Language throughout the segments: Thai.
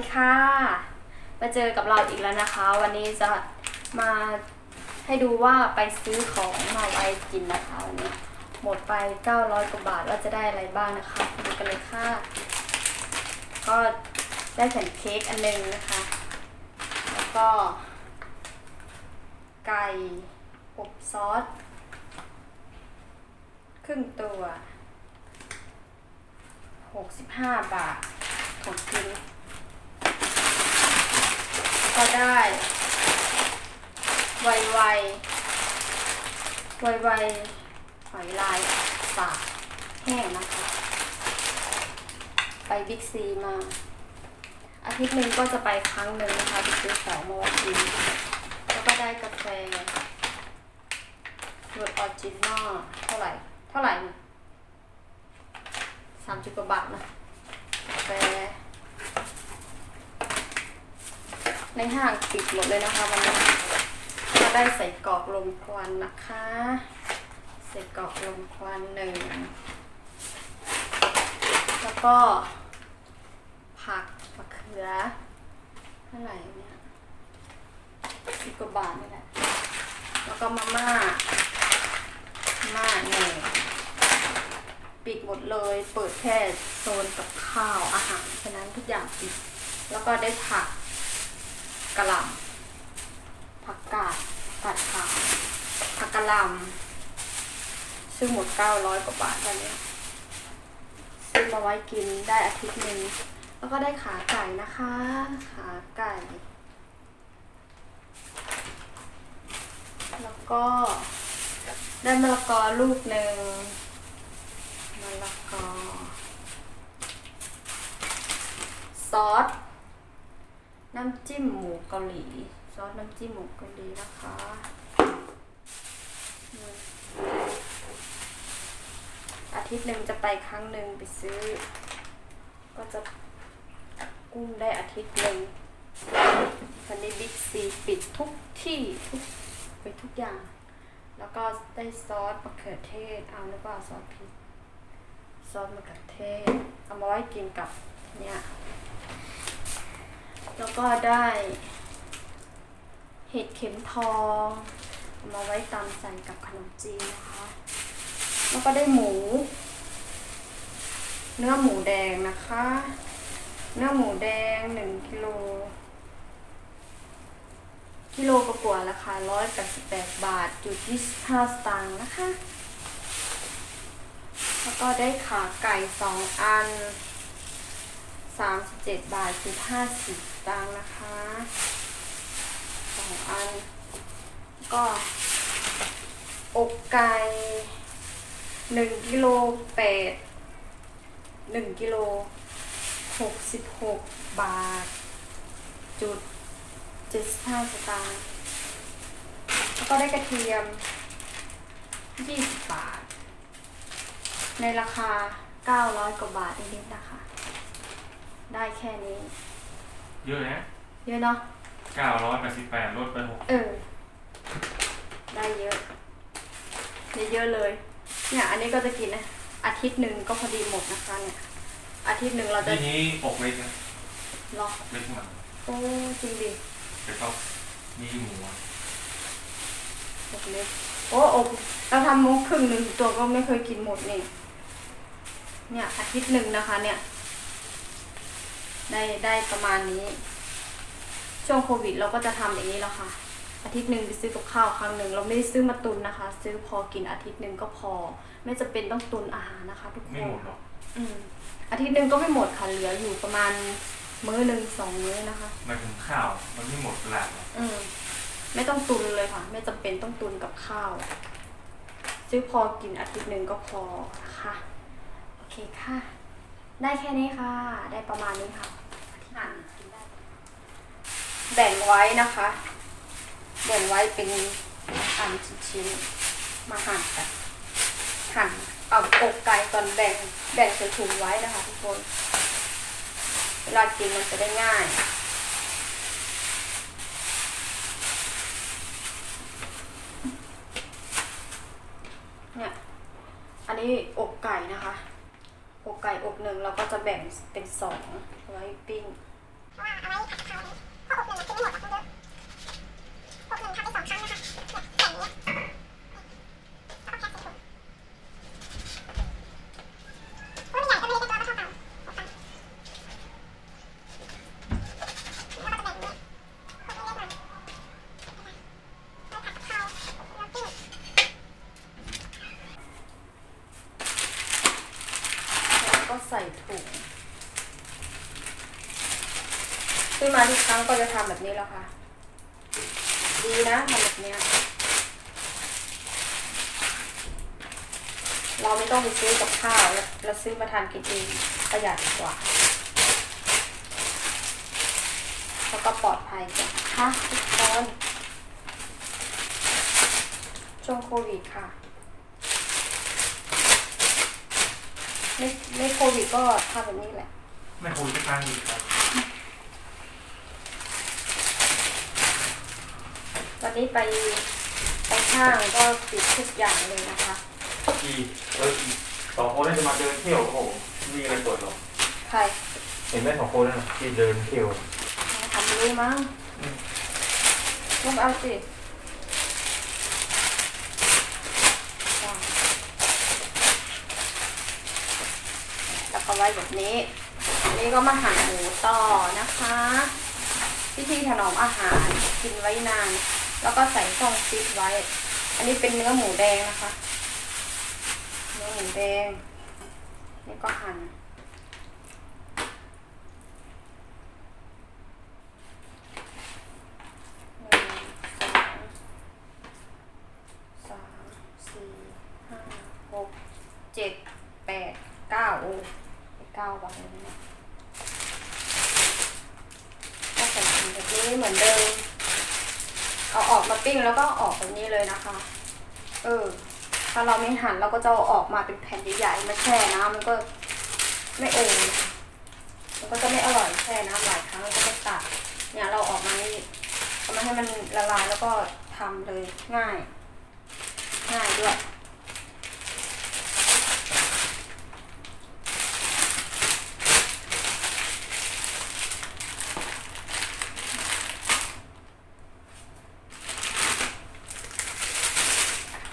ดีค่ะ มาเจอกับเราอีกแล้วนะคะ วันนี้จะมาให้ดูว่าไปซื้อของมาไว้กินนะคะวันนี้หมดไป 900 กว่าบาทว่าจะได้อะไรบ้างนะคะไปดูกันเลยค่ะ ก็ได้แผ่นเค้กอันหนึงนะคะ แล้วก็ ไก่อบซอสครึ่งตัว 65 บาทของกิน ก็ได้ ไวไวไวไวหอยลายปากแห้งนะคะ ไปบิ๊กซีมา อาทิตย์หนึ่งก็จะไปครั้งหนึ่งนะคะไปซื้อของมาไว้กินแล้วก็ได้กาแฟรสออริจินอลเท่าไหร่ เท่าไหร่สามสิบกว่าบาทนะกาแฟ ในห้างปิดหมดเลยนะคะวันนี้ก็ได้ใส่กรอกลมควันนะคะ ใส่กรอกลมควันหนึ่ง แล้วก็ ผักมะเขือเท่าไหร่เนี่ยสิบกว่าบาทนี่แหละ แล้วก็มาม่ามาม่าหนึ่งปิดหมดเลย เปิดแค่โซนกับข้าวอาหาร ฉะนั้นทุกอย่างปิด แล้วก็ได้ผัก กะหล่ำผักกาดผัดขาวผักกะหล่ำซึ่งหมด900กว่าบาทตอนนี้ซื้อมาไว้กินได้อาทิตย์หนึ่งแล้วก็ได้ขาไก่นะคะ ขาไก่ แล้วก็ได้มะละกอลูกหนึ่งมะละกอซอส น้ำจิ้มหมูเกาหลี ซอสน้ำจิ้มหมูเกาหลีนะคะอาทิตย์หนึ่งจะไปครั้งหนึ่งไปซื้อ ก็จะกุ้งได้อาทิตย์หนึ่งวันนี้บิ๊กซีปิดทุกที่ทุกไปทุกอย่าง แล้วก็ได้ซอสมะเขือเทศ เอาหรือเปล่าซอสพริกซอสมะเขือเทศ เอามาไว้กินกับเนี่ย แล้วก็ได้ เห็ดเข็มทองเอามาไว้ตำใส่กับขนมจีนนะคะ แล้วก็ได้หมู เนื้อหมูแดงนะคะ เนื้อหมูแดงหนึ่งกิโลกิโลกว่าๆราคาร้อยแปดสิบแปดบาทอยู่ที่ห้าสตางค์นะคะ แล้วก็ได้ขาไก่สองอัน สามสิบเจ็ดบาทจุดห้าสิบตังค์นะคะสองอัน ก็อกไก่หนึ่งกิโลแปดหนึ่งกิโลหกสิบหกบาท จุดเจ็ดห้าสตางค์แล้วก็ได้กระเทียมยี่สิบบาท ในราคาเก้าร้อยกว่าบาทนิดๆนะคะ ได้แค่นี้ เยอะนะเยอะเนาะ988ลดไป6เออ ได้เยอะเยอะๆเลย เนี่ย อันนี้ก็จะกินนะอาทิตย์หนึ่งก็พอดีหมดนะคะเนี่ย อาทิตย์หนึ่งเราจะทีนี้อกเล็กนะรอเล็กมากโอ้จริงดิแต่ก็มีหมูอะอกเล็กโอ้อกเราทำมุกครึ่งหนึ่งตัวก็ไม่เคยกินหมดนี่เนี่ย อาทิตย์หนึ่งนะคะ เนี่ย ได้ได้ประมาณนี้ ช่วงโควิดเราก็จะทำอย่างนี้แล้วค่ะ อาทิตย์หนึ่งไปซื้อกับข้าวครั้งหนึ่งเราไม่ได้ซื้อมาตุนนะคะ ซื้อพอกินอาทิตย์หนึ่งก็พอ ไม่จะเป็นต้องตุนอาหารนะคะ ทุกคไม่นหมดหรอกอืมอาทิตย์หนึ่งก็ไม่หมดค่ะเหลืออยู่ประมาณมื้อหนึ่งสองมื้อนะคะหมายถึงข้าวมันไม่หมดเวลาหรอกอืมไม่ต้องตุนเลยค่ะ ไม่จำเป็นต้องตุนกับข้าวซื้อพอกินอาทิตย์หนึ่งก็พอนะคะโอเคค่ะ ได้แค่นี้ค่ะ ได้ประมาณนี้ค่ะ หั่นแบ่งไว้นะคะ แบ่งไว้เป็นอันชิ้นๆมาหั่นกันหั่นเอาอกไก่ตอนแบ่งแบ่งใส่ถุงไว้นะคะทุกคน เวลากินมันจะได้ง่ายเนี่ยอันนี้อกไก่นะคะ อกไก่อกหนึ่งเราก็จะแบ่งเป็นสองไว้ปิ้ง Mm-hmm. มาทุกครั้งก็จะทำแบบนี้แล้วค่ะ ดีนะทำแบบเนี้ยเราไม่ต้องไปซื้อกับข้าวแล้วเราซื้อมาทานกินเองประหยัดกว่า แล้วก็ปลอดภัยกว่าค่ะทุกคนช่วงโควิดค่ะไม่ไม่โควิดก็ทำแบบนี้แหละ ไม่คุยจะตั้งดีครับ วันนี้ไปไปห้างก็ปิดทุกอย่างเลยนะคะ อีแล้วอีสองคนน่าจะมาเดินเที่ยวโอ้โหมีอะไรตรวจหรอใครเห็นไหมสองคนนั่นน่ะที่เดินเที่ยวทำรู้มั้งอืมลูกเอาสิวางแล้วก็ไว้แบบนี้อันนี้ก็มาหั่นหมูต่อนะคะพิธีถนอมอาหารกินไว้นาน แล้วก็ใส่ช่องฟิตไว้ อันนี้เป็นเนื้อหมูแดงนะคะ เนื้อหมูแดง นี่ก็หั่นหนึ่งสองสามสี่ห้าหกเจ็ดแปดเก้าโอ้เก้าบาทเลยนะเนี่ยก็ใส่ถุงแบบนี้เหมือนเดิม เอาออกมา ปิ้งแล้วก็ออกแบบนี้เลยนะคะ เออ ถ้าเราไม่หั่นเราก็จะออกมาเป็นแผ่นใหญ่ๆมาแช่น้ำมันก็ไม่โอมมันก็จะไม่อร่อยแช่น้ำหลายครั้งแล้วก็ตัด เนี่ยเราออกมานี่ทำให้มันละลายแล้วก็ทำเลยง่าย ง่ายด้วย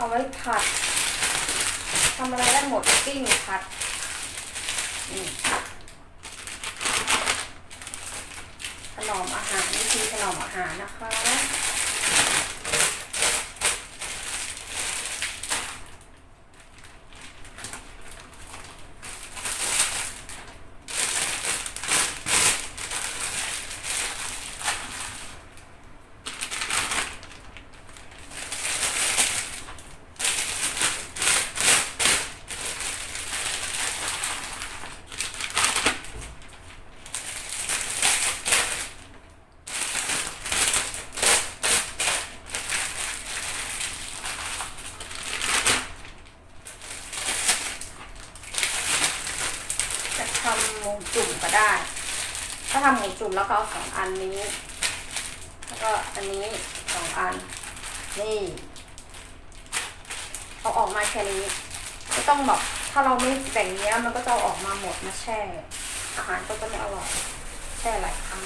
ไว้ผัดทำอะไรได้หมดปิ้งผัดขนมอาหารวิธีขนมอาหารนะคะ ทำหมูจุ่มก็ได้ ถ้าทำหมูจุ่มแล้วก็เอาสองอันนี้ แล้วก็อันนี้สองอัน นี่ เอาออกมาแค่นี้ก็ต้องแบบถ้าเราไม่แบ่งเนี้ยมันก็จะอออกมาหมดมาแช่ อาหารก็จะไม่อร่อยแช่หลายครั้ง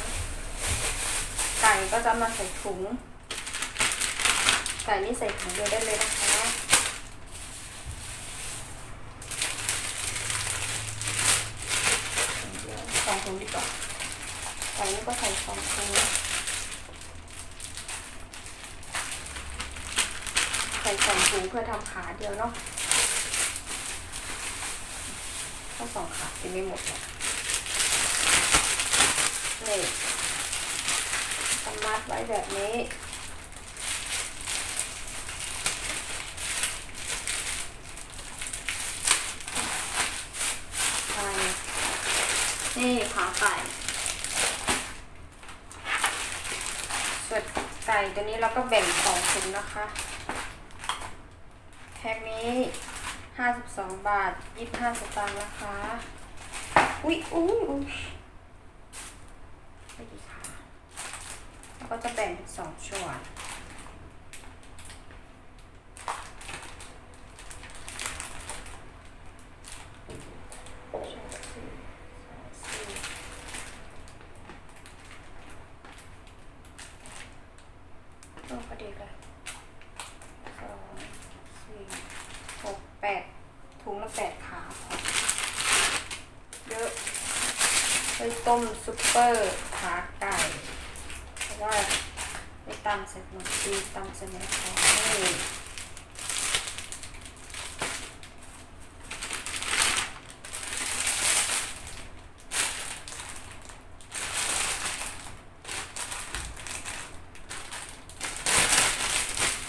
ไก่ก็จะมาใส่ถุงไก่นี่ใส่ถุงเดียวได้เลยนะคะ สอ งดีกว่าใส่นี่ก็ใส่สองถุงใส่สองถุงเพื่อทำขาเดียวเนาะถ้าสองขากินไม่หมดเนี่ยนี่สมัดไว้แบบนี้ใช่นี่ขา ไก่ส่วนไก่ตัวนี้เราก็แบ่งสองถุงนะคะแพ็คนี้ห้าสิบสองบาทยี่สิบห้าสตางค์นะคะ อุ๊ยอุ๊ยอุ๊ยไม่ดีค่ะแล้วก็จะแบ่งเป็นสองส่วนสองสี่สองสี่ ต้ม ซุปเปอร์ขาไก่เพราะว่าไม่ตำเสร็จหมดดีตำเสร็จแล้วให้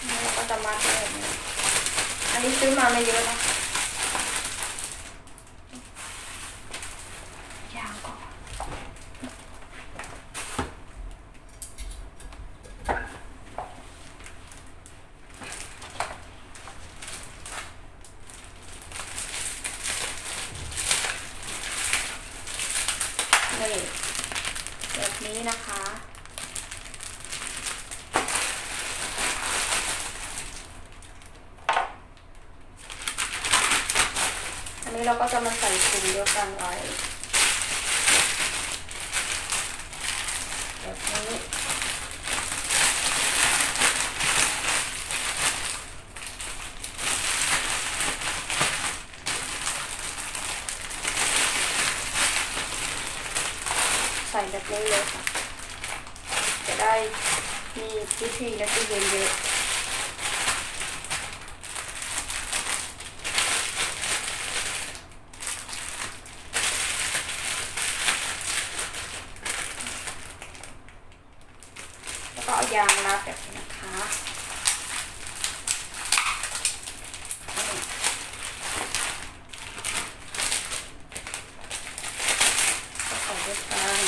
แล้วก็จะมัดไว้แบบนี้อันนี้ซื้อมาไม่เยอะนะยางก่อนนี่แบบนี้นะคะ อั นี้เราก็จะมาใส่ถุงเดียวกันไว้แบบนี้ใส่แบบนี้เลยค่ะ จะได้มีวิธีและตู้เย็นเยายางรัดแบบนี้นะคะก็ใส่ด้วยกัน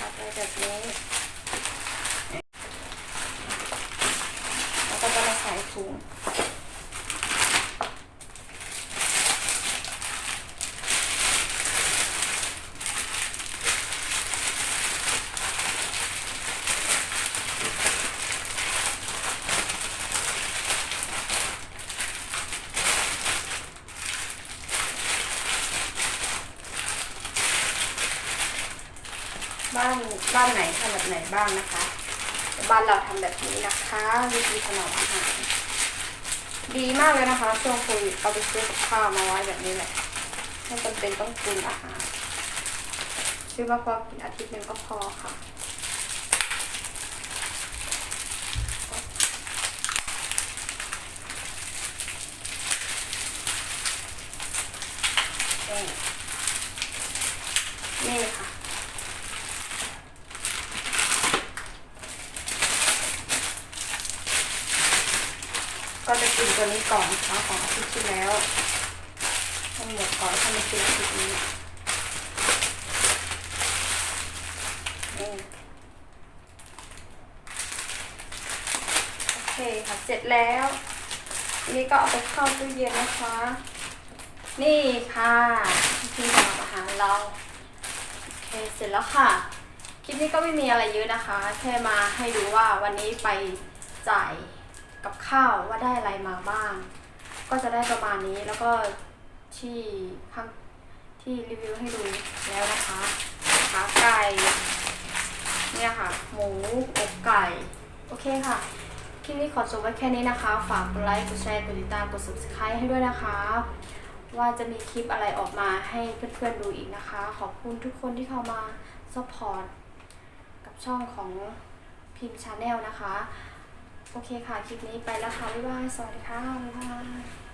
รัดไว้แบบนี้ แล้วก็จะมาใส่ถุง บ้านบ้านไหนทำแบบไหนบ้างนะคะ บ้านเราทำแบบนี้นะคะวิธีถนอมอาหารดีมากเลยนะคะช่วงโควิดเอาไปซื้อกับข้าวมาไว้แบบนี้แหละไม่จำเป็นต้องตุนอาหารซื้อมาพอกินอาทิตย์หนึ่งก็พอค่ะนี่นี่ค่ะ ก็จะกินตัวนี้ก่อนนะคะของอาทิตย์ที่แล้วให้หมดก่อนถ้าไม่กินอาทิตย์นี้นี่ โอเคค่ะเสร็จแล้วนนี้ก็เอาไปเข้าตู้เย็นนะคะ นี่ค่ะที่ทำอาหารเราโอเคเสร็จแล้วค่ะคลิปนี้ก็ไม่มีอะไรเยอะนะคะ แค่มาให้ดูว่าวันนี้ไปจ่ายกับข้าวว่าได้อะไรมาบ้าง ก็จะได้ประมาณนี้แล้วก็ที่ข้างที่รีวิวให้ดูแล้วนะคะขาไก่ เนี่ยค่ะ หมูอกไก่ โอเคค่ะ คลิปนี้ขอจบไว้แค่นี้นะคะ ฝากกดไลค์ กดแชร์ กดติดตาม กด subscribe ให้ด้วยนะคะ ว่าจะมีคลิปอะไรออกมาให้เพื่อนๆดูอีกนะคะ ขอบคุณทุกคนที่เข้ามา support กับช่องของพิมพ์ชาแนลนะคะ โอเคค่ะ คลิปนี้ไปแล้วค่ะ บ๊ายบาย สวัสดีค่ะ บ๊ายบาย